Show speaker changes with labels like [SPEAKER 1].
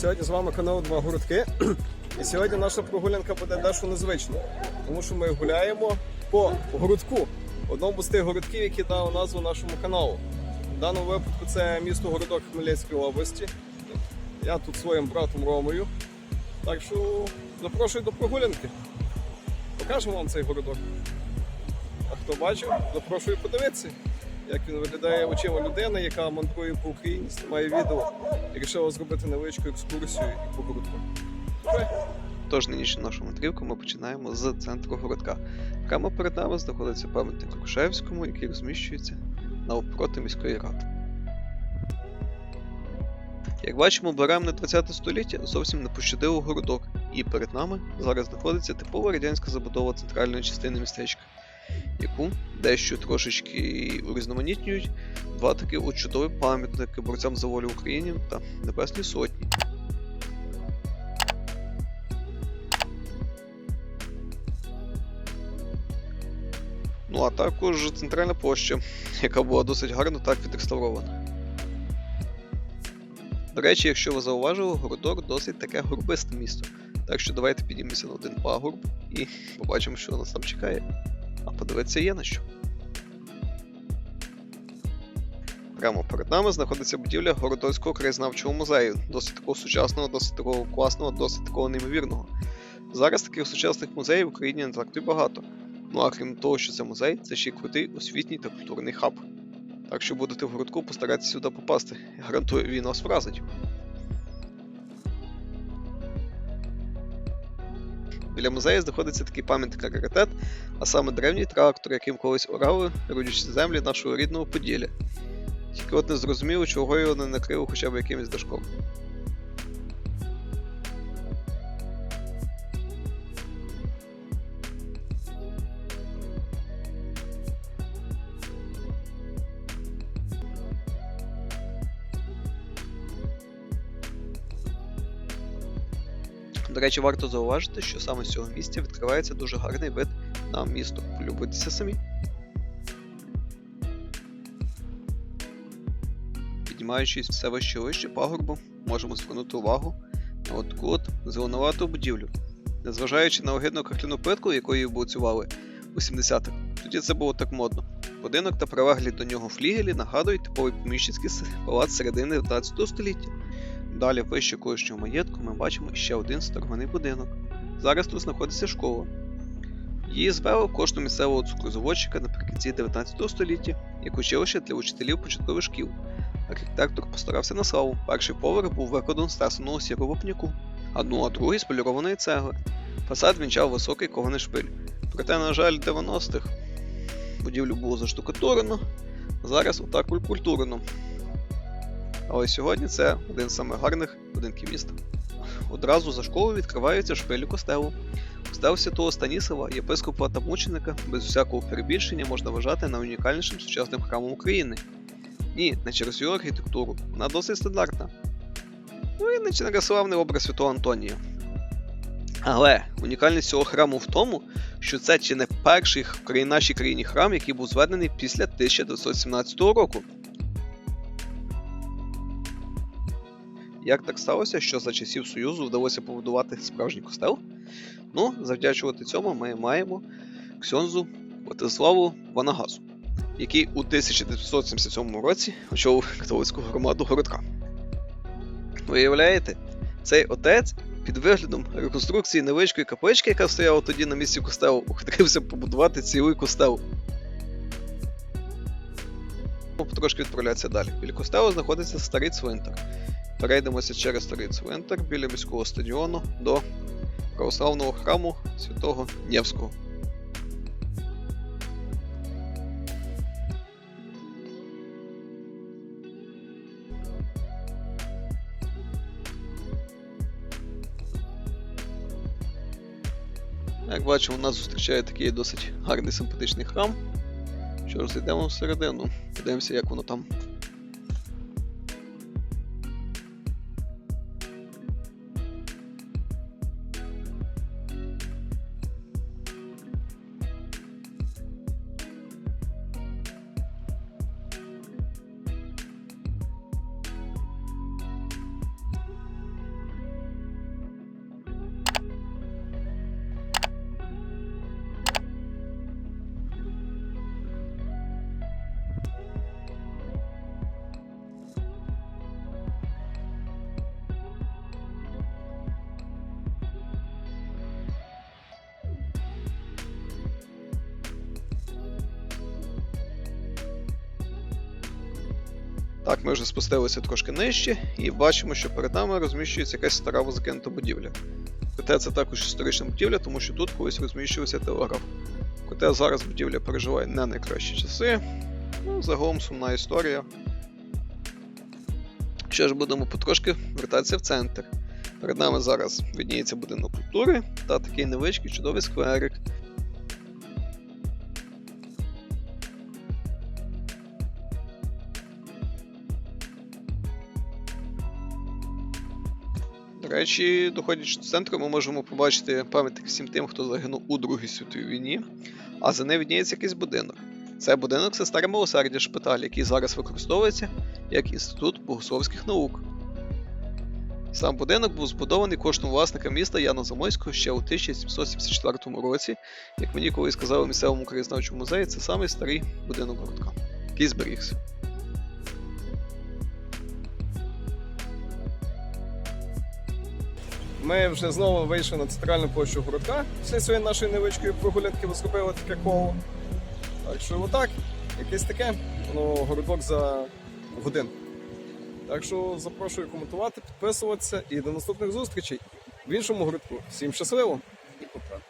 [SPEAKER 1] Сьогодні з вами канал Два Городки. І сьогодні наша прогулянка буде дещо незвична, тому що ми гуляємо по городку, одному з тих городків, які дав назву нашому каналу. В даному випадку це місто Городок Хмельницької області. Я тут своїм братом Ромою. Так що запрошую до прогулянки. Покажемо вам цей городок. А хто бачив, запрошую подивитися, як він виглядає очима людини, яка мандрує по Україні, знімає відео і вирішила зробити невеличку екскурсію і по городку. Добре?
[SPEAKER 2] Тож нинішню нашу мандрівку ми починаємо з центру городка. Прямо перед нами знаходиться пам'ятник Рушевському, який розміщується навпроти міської ради. Як бачимо, беремо на 20 століття зовсім не пощадило городок, і перед нами зараз знаходиться типова радянська забудова центральної частини містечка, яку дещо трошечки урізноманітнюють два такі от чудові пам'ятники борцям за волю України та Небесній Сотні. Ну а також центральна площа, яка була досить гарно так відреставрована. До речі, якщо ви зауважили, Городок досить таке горбисте місто. Так що давайте підіймемося на один пагорб і побачимо, що нас там чекає. А подивитися є на що. Прямо перед нами знаходиться будівля Городоцького краєзнавчого музею, досить такого сучасного, досить такого класного, досить такого неймовірного. Зараз таких сучасних музеїв в Україні не так то багато. Ну а крім того, що це музей, це ще й крутий освітній та культурний хаб. Так що будете в городку, постарайтеся сюди попасти. Гарантую, він вас вразить. Біля музею знаходиться такий пам'ятник раритет, а саме древній трактор, яким колись орали, родючі землі нашого рідного Поділля. Тільки от не зрозуміло, чого його не накрило хоча б якимось дашком. До речі, варто зауважити, що саме з цього місця відкривається дуже гарний вид на місто. Полюбуйтеся самі. Піднімаючись все вище вище пагорбу, можемо звернути увагу на от таку от зеленувату будівлю. Незважаючи на огидну кахляну плитку, якою буцювали у 70-х, тоді це було так модно. Будинок та прилеглі до нього флігелі нагадують типовий поміщицький палац середини 19 століття. Далі вище колишнього маєтку ми бачимо ще один старовинний будинок. Зараз тут знаходиться школа. Її звели в кошту місцевого цукрозаводчика наприкінці 19 століття як училище для учителів початкових шкіл. Архітектор постарався на славу. Перший поверх був викладений з тесаного сірого вапняку, а ну а другий з полірованої цегли. Фасад вінчав високий кований шпиль. Проте, на жаль, 90-х будівлю було заштукатурено, зараз отак культурно. Але сьогодні це один з самих гарних будинків міста. Одразу за школою відкривається шпилі костелу. Костел святого Станіслава, єпископа та мученика, без всякого перебільшення можна вважати найунікальнішим сучасним храмом України. Ні, не через його архітектуру, вона досить стандартна. Ну і не через славний образ святого Антонія. Але унікальність цього храму в тому, що це чи не перший в нашій країні храм, який був зведений після 1917 року. Як так сталося, що за часів Союзу вдалося побудувати справжній костел? Ну, завдячувати цьому ми маємо Ксьонзу Владиславу Ванагазу, який у 1977 році очолив католицьку громаду городка. Виявляєте, цей отець під виглядом реконструкції невеличкої каплички, яка стояла тоді на місці костелу, ухитрився побудувати цілий костел. Трошки відправлятися далі. Біля костелу знаходиться старий цвинтар. Перейдемося через старий цвинтар біля міського стадіону до православного храму святого Нєвського. Як бачимо, нас зустрічає такий досить гарний симпатичний храм. Що ж, зайдемо всередину, подивимося, як воно там. Так, ми вже спустилися трошки нижче і бачимо, що перед нами розміщується якась стара закинута будівля. Проте це також історична будівля, тому що тут колись розміщувався телеграф. Проте зараз будівля переживає не найкращі часи. Ну, загалом сумна історія. Що ж, будемо потрошки вертатися в центр. Перед нами зараз видніється будинок культури та такий невеличкий чудовий скверик. До речі, доходячи до центру, ми можемо побачити пам'ятник всім тим, хто загинув у Другій світовій війні, а за ним відніється якийсь будинок. Це будинок це старе милосердя шпиталь, який зараз використовується як інститут богословських наук. Сам будинок був збудований коштом власника міста Яна Замойського ще у 1774 році. Як мені колись сказали в місцевому краєзнавчому музеї, це самий старий будинок городка, який зберігся.
[SPEAKER 1] Ми вже знову вийшли на центральну площу городка. Після цієї нашої невеличкої прогулянки ви таке коло. Так що отак, якесь таке, воно городок за годин. Так що запрошую коментувати, підписуватися і до наступних зустрічей в іншому городку. Всім щасливо і пока.